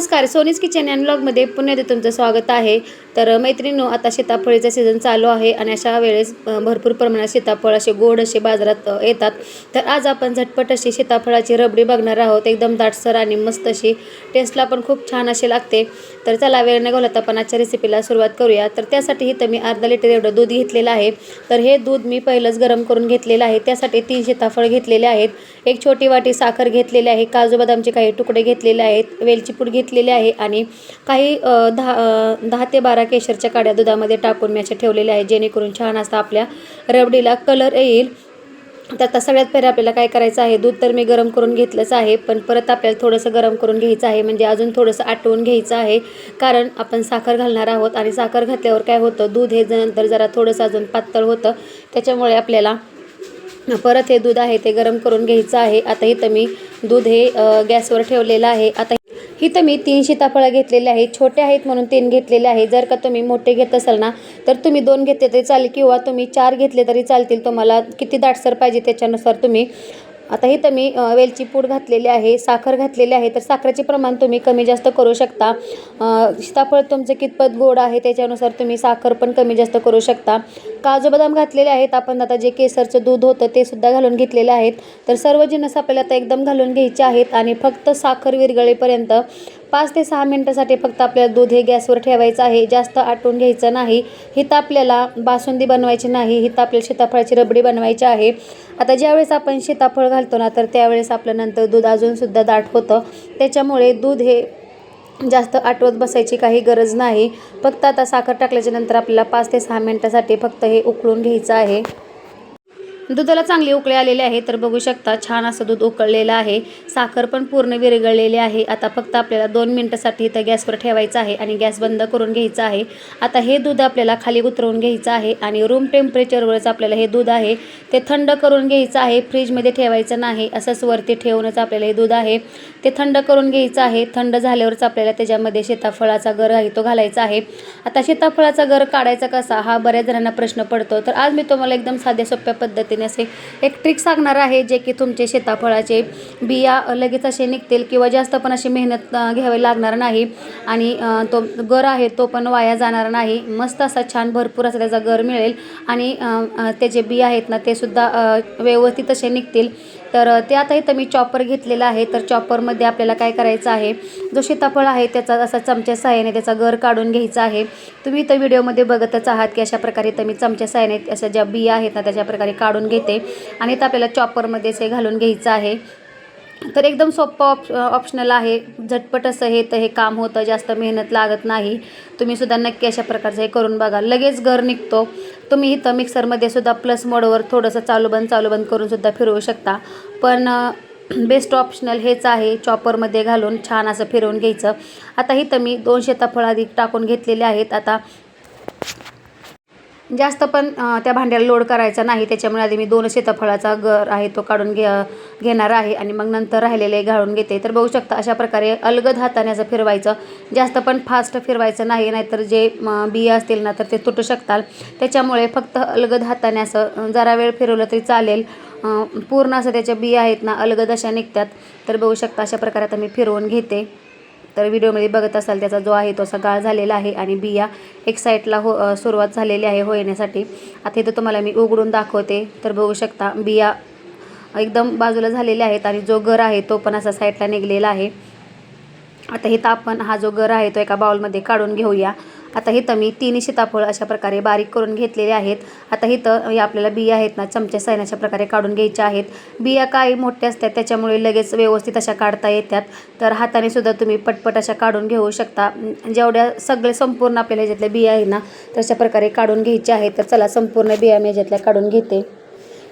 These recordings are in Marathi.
नमस्कार सोनीस किचन अँड ब्लॉगमध्ये पुन्हा एकदा तुमचं स्वागत आहे. तर मैत्रिणीनो आता सीताफळीचा सीझन चालू आहे आणि अशा वेळेस भरपूर प्रमाणात सीताफळ असे गोड असे बाजारात येतात. तर आज आपण झटपट अशी सीताफळाची रबडी बघणार आहोत. एकदम दाटसर आणि मस्त अशी टेस्टला पण खूप छान अशी लागते. तर चला वेळ न घालवता आपण आजच्या रेसिपीला सुरुवात करूया. तर त्यासाठी इथं मी अर्धा लिटर एवढं दूध घेतलेलं आहे. तर हे दूध मी पहिलंच गरम करून घेतलेलं आहे. त्यासाठी तीन सीताफळ घेतलेले आहेत. एक छोटी वाटी साखर घेतलेली आहे. काजू बदामचे काही तुकडे घेतलेले आहेत. वेलची पूड घेतलेले आहे आणि काही दहा दहा ते बारा केशरच्या काड्या दुधामध्ये टाकून मी अशा ठेवलेल्या आहे जेणेकरून छान असता आपल्या रबडीला कलर येईल. तर आता सगळ्यात पहिले आपल्याला काय करायचं आहे दूध तर मी गरम करून घेतलंच आहे पण परत आपल्याला थोडंसं गरम करून घ्यायचं आहे म्हणजे अजून थोडंसं आटवून घ्यायचं आहे कारण आपण साखर घालणार आहोत आणि साखर घातल्यावर काय होतं दूध हे नंतर जरा थोडंसं अजून पातळ होतं त्याच्यामुळे आपल्याला परत हे दूध आहे ते गरम करून घ्यायचं आहे. आता इथं मी दूध हे गॅसवर ठेवलेलं आहे. आता इथं मी तीन सीताफळं घेतलेले आहेत. छोटे आहेत म्हणून तीन घेतलेले आहे. जर का तुम्ही मोठे घेत असाल ना तर तुम्ही दोन घेतले तरी चालेल किंवा तुम्ही चार घेतले तरी चालतील. तुम्हाला किती दाटसर पाहिजे त्याच्यानुसार तुम्ही आता इथं मी वेलची पूड घातलेली आहे साखर घातलेली आहे तर साखरेचे प्रमाण तुम्ही कमी जास्त करू शकता. सीताफळ तुमचं कितपत गोड आहे त्याच्यानुसार तुम्ही साखर पण कमी जास्त करू शकता. काजू बदाम घातलेले आहेत आपण आता जे केसरचं दूध होतं ते सुद्धा घालून घेतलेले आहेत. तर सर्व जिन्नस आपल्याला आता एकदम घालून घ्यायचे आहेत आणि फक्त साखर विरगळेपर्यंत पाच ते सहा मिनटासाठी फक्त आपल्याला दूध हे गॅसवर ठेवायचं आहे. जास्त आटून घ्यायचं नाही. हिथं आपल्याला बासुंदी बनवायची नाही. हिथं आपल्याला सीताफळाची रबडी बनवायची आहे. आता ज्यावेळेस आपण सीताफळ घालतो ना तर त्यावेळेस आपलं नंतर दूध अजूनसुद्धा दाट होतं. त्याच्यामुळे दूध हे जास्त आटवत बसायची काही गरज नाही. फक्त आता साखर टाकल्याच्या नंतर आपल्याला पाच ते सहा मिनटासाठी फक्त हे उकळून घ्यायचं आहे. दुधाला चांगली उकळे आलेले आहे तर बघू शकता छान असं दूध उकळलेलं आहे. साखर पण पूर्ण विरघळलेली आहे. आता फक्त आपल्याला दोन मिनटासाठी इथं गॅसवर ठेवायचं आहे आणि गॅस बंद करून घ्यायचं आहे. आता हे दूध आपल्याला खाली उतरवून घ्यायचं आहे आणि रूम टेम्परेचरवरच आपल्याला हे दूध आहे. ते थंड करून घ्यायचं आहे. फ्रीजमध्ये ठेवायचं नाही. असंच वरती ठेवूनच आपल्याला हे दूध आहे. ते थंड करून घ्यायचं आहे. थंड झाल्यावरच आपल्याला त्याच्यामध्ये सीताफळाचा गर आहे तो घालायचा आहे. आता सीताफळाचा गर काढायचा कसा? हा बऱ्याच जणांना प्रश्न पडतो. तर आज मी तुम्हाला एकदम साध्या सोप्या पद्धतीने असे एक ट्रिक सांगणार आहे जे की तुमचे सीताफळाचे बिया लगेच असे निघतील किंवा जास्त पण अशी मेहनत घ्यावी लागणार नाही. आणि तो गर आहे तो पण वाया जाणार नाही. मस्त असा छान भरपूर असा त्याचा गर मिळेल. आणि त्याचे बिया आहेत ना ते सुद्धा व्यवस्थित असे निघतील. तर ते आता इथं मी चॉपर घेतलेला आहे. तर चॉपरमध्ये आपल्याला काय करायचं आहे? जो सीताफळ आहे त्याचा असा चमच्या सहाय्याने त्याचा गर काढून घ्यायचा आहे. तुम्ही इथं व्हिडिओमध्ये बघतच आहात की अशा प्रकारे तर मी चमच्या सहाय्याने अशा ज्या बिया आहेत ना त्याच्या प्रकारे काढून घेते. आणि इथं आपल्याला चॉपरमध्येच हे घालून घ्यायचं आहे. तर एकदम सोपं ऑप ऑप्शनल आहे. झटपट असं हे तर हे काम होतं. जास्त मेहनत लागत नाही. तुम्ही सुद्धा नक्की अशा प्रकारचं हे करून बघा. लगेच घर निघतो. तुम्ही इथं मिक्सरमध्ये सुद्धा प्लस मोडवर थोडंसं चालू बंद चालू बंद करून सुद्धा फिरवू शकता. पण बेस्ट ऑप्शनल हेच आहे. चॉपरमध्ये घालून छान असं फिरवून घ्यायचं. आता इथं मी दोन शेताफळ आधी टाकून घेतलेले आहेत. आता जास्त पण त्या भांड्याला लोड करायचा नाही. त्याच्यामुळे आधी मी दोन सीताफळाचा गर आहे तो काढून घे घेणार आहे आणि मग नंतर राहिलेले घालून घेते. तर बघू शकता अशा प्रकारे अलगद हाताने असं फिरवायचं. जास्त पण फास्ट फिरवायचं नाही नाहीतर जे बिया असतील ना तर ते तुटू शकतात. त्याच्यामुळे फक्त अलगद हाताने असं जरा वेळ फिरवलं तरी चालेल. पूर्ण असं त्याच्या बिया आहेत ना अलगद अशा निघतात. तर बघू शकता अशा प्रकारे आता मी फिरवून घेते. तर व्हिडिओमध्ये बघत असाल त्याचा जो आहे तो असा गाळ झालेला आहे आणि बिया एक साईडला हो सुरुवात झालेली आहे होण्यासाठी. आता इथं तुम्हाला मी उघडून दाखवते. तर बघू शकता बिया एकदम बाजूला झालेल्या आहेत आणि जो गर आहे तो पण असा साईडला निघलेला आहे. आता इथं आपण हा जो गर आहे तो एका बाउलमध्ये काढून घेऊया. आता इथं मी तीन सीताफळ अशा प्रकारे बारीक करून घेतलेले आहेत. आता इथं आपल्याला बिया आहेत ना चमच्या साईन अशा प्रकारे काढून घ्यायच्या आहेत. बिया काही मोठ्या असतात त्याच्यामुळे लगेच व्यवस्थित अशा काढता येतात. तर हाताने सुद्धा तुम्ही पटपट अशा काढून घेऊ शकता. जेवढ्या सगळे संपूर्ण आपल्याला ह्याच्यातल्या बिया आहे ना तशा प्रकारे काढून घ्यायच्या आहेत. तर चला संपूर्ण बिया मी ह्याच्यातल्या काढून घेते.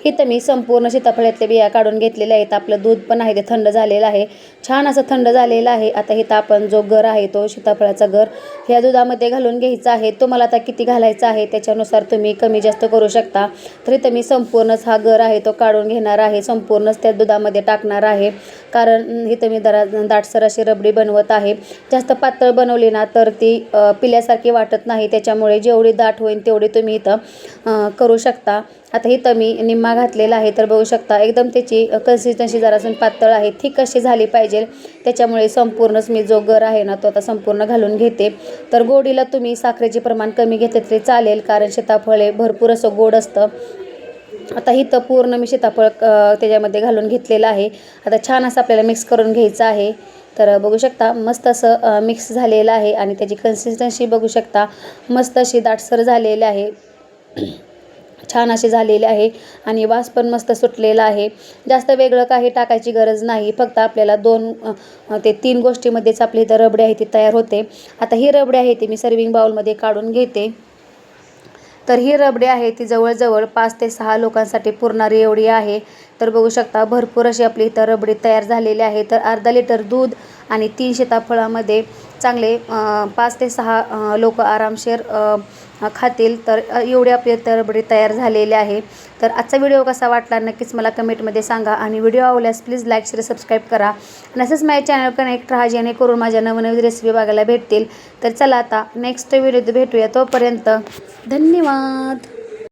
इथं मी संपूर्ण सीताफळातल्या बिया काढून घेतलेल्या आहेत. आपलं दूध पण आहे ते थंड झालेलं आहे. छान असं थंड झालेलं आहे. आता इथं आपण जो घर आहे तो सीताफळाचा घर ह्या दुधामध्ये घालून घ्यायचा आहे. तुम्हाला आता किती घालायचा आहे त्याच्यानुसार तुम्ही कमी जास्त करू शकता. तर इथं मी संपूर्णच हा घर आहे तो काढून घेणार आहे. संपूर्णच त्या दुधामध्ये टाकणार आहे. कारण इथं मी जरा दाटसर अशी रबडी बनवत आहे. जास्त पातळ बनवली ना तर ती पिल्यासारखी वाटत नाही. त्याच्यामुळे जेवढी दाट होईल तेवढी तुम्ही इथं करू शकता. आता इथं मी निम्मा घातलेला आहे तर बघू शकता एकदम त्याची कन्सिस्टन्सी जरासून पातळ आहे. थिक कशी झाली पाहिजे त्याच्यामुळे संपूर्णच मी जो गर आहे ना तो आता संपूर्ण घालून घेते. तर गोडीला तुम्ही साखरेचे प्रमाण कमी घेतले तरी चालेल कारण सीताफळे भरपूर असं गोड असतं. आता इथं पूर्ण मी सीताफळ त्याच्यामध्ये घालून घेतलेलं आहे. आता छान असं आपल्याला मिक्स करून घ्यायचं आहे. तर बघू शकता मस्त असं मिक्स झालेलं आहे. आणि त्याची कन्सिस्टन्सी बघू शकता मस्त अशी दाटसर झालेली आहे. छान असे झालेले आहे आणि वास पण मस्त सुटलेला आहे. जास्त वेगळं काही टाकायची गरज नाही. फक्त आपल्याला दोन ते तीन गोष्टीमध्येच आपली इथं रबडी आहे ती तयार होते. आता ही रबडी आहे ती मी सर्विंग बाउलमध्ये काढून घेते. तर ही रबडी आहे ती जवळजवळ पाच ते सहा लोकांसाठी पुरणारी एवढी आहे. तर बघू शकता भरपूर अशी आपली इथं रबडी तयार झालेली आहे. तर अर्धा लिटर दूध आणि तीन शेताफळामध्ये चांगले पाच ते सहा लोक आरामशीर खातील. तर एवढी आपली तरबडी तयार झालेली आहे. तर आजचा व्हिडिओ कसा वाटला नक्कीच मला कमेंटमध्ये सांगा. आणि व्हिडिओ आवडल्यास प्लीज लाईक शेअर सबस्क्राईब करा. आणि असंच माझ्या चॅनल कनेक्ट राहा जेणेकरून माझ्या नवनवीन रेसिपी बघायला भेटतील. तर चला आता नेक्स्ट व्हिडिओ भेटूया तोपर्यंत. धन्यवाद.